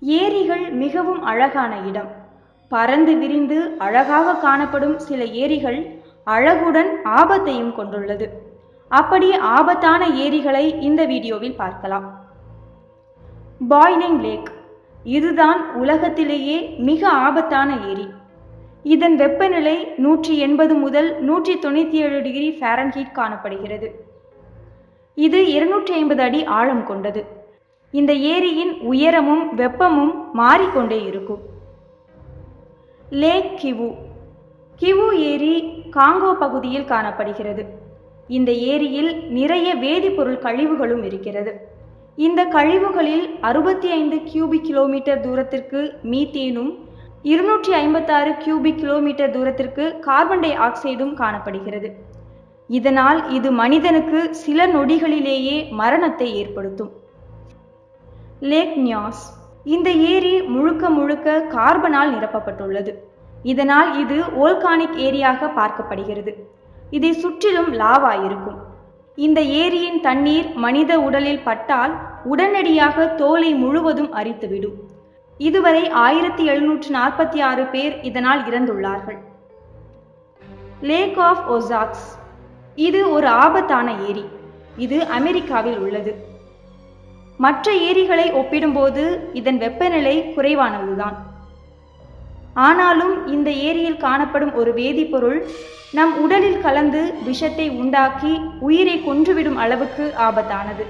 ஏரிகள் மிகவும் அழகான இடம். பறந்து விரிந்து அழகாக காணப்படும் சில ஏரிகள் அழகுடன் ஆபத்தையும் கொண்டுள்ளது. அப்படி ஆபத்தான ஏரிகளை இந்த வீடியோவில் பார்க்கலாம். Boiling lake. இதுதான் உலகத்திலேயே மிக ஆபத்தான ஏரி. இதன் வெப்பநிலை நூற்றி எண்பது முதல் நூற்றி தொண்ணூற்றி ஏழு டிகிரி ஃபாரன்ஹீட் காணப்படுகிறது. இது இருநூற்றி ஐம்பது அடி ஆழம் கொண்டது. இந்த ஏரியின் உயரமும் வெப்பமும் மாறிக்கொண்டே இருக்கும். லேக் கிவு. கிவு ஏரி காங்கோ பகுதியில் காணப்படுகிறது. இந்த ஏரியில் நிறைய வேதிப்பொருள் கழிவுகளும் இருக்கிறது. இந்த கழிவுகளில் அறுபத்தி ஐந்து கியூபிக் கிலோமீட்டர் தூரத்திற்கு மீத்தேனும் இருநூற்றி ஐம்பத்தாறு கியூபிக் கிலோமீட்டர் தூரத்திற்கு கார்பன் டை ஆக்சைடும் காணப்படுகிறது. இதனால் இது மனிதனுக்கு சில நொடிகளிலேயே மரணத்தை ஏற்படுத்தும். லேக் நியாஸ் இந்த ஏரி முழுக்க முழுக்க கார்பனால் நிரப்பப்பட்டுள்ளது. இதனால் இது ஓல்கானிக் ஏரியாக பார்க்கப்படுகிறது. இதை சுற்றிலும் லாவா இருக்கும். இந்த ஏரியின் தண்ணீர் மனித உடலில் பட்டால் உடனடியாக தோலை முழுவதும் அரித்துவிடும். இதுவரை ஆயிரத்தி எழுநூற்று நாற்பத்தி ஆறு பேர் இதனால் இறந்துள்ளார்கள். லேக் ஆஃப் ஒசாக்ஸ் இது ஒரு ஆபத்தான ஏரி. இது அமெரிக்காவில் உள்ளது. மற்ற ஏரிகளை ஒப்பிடும்போது இதன் வெப்பநிலை குறைவானதுதான். ஆனாலும் இந்த ஏரியில் காணப்படும் ஒரு வேதிப்பொருள் நம் உடலில் கலந்து விஷத்தை உண்டாக்கி உயிரை கொன்றுவிடும் அளவுக்கு ஆபத்தானது.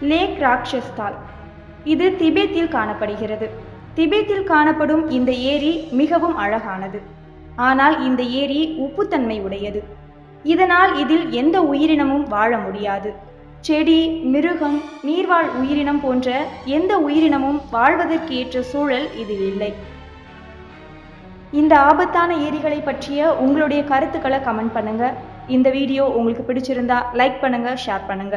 லேக் ராக்ஷஸ்தால் இது திபெத்தில் காணப்படுகிறது. திபெத்தில் காணப்படும் இந்த ஏரி மிகவும் அழகானது. ஆனால் இந்த ஏரி உப்புத்தன்மை உடையது. இதனால் இதில் எந்த உயிரினமும் வாழ முடியாது. செடி மிருகம் நீர்வாழ் உயிரினம் போன்ற எந்த உயிரினமும் வாழ்வதற்கு ஏற்ற சூழல் இதில் இல்லை. இந்த ஆபத்தான ஏரிகளை பற்றிய உங்களுடைய கருத்துக்களை கமெண்ட் பண்ணுங்க. இந்த வீடியோ உங்களுக்கு பிடிச்சிருந்தா லைக் பண்ணுங்க ஷேர் பண்ணுங்க.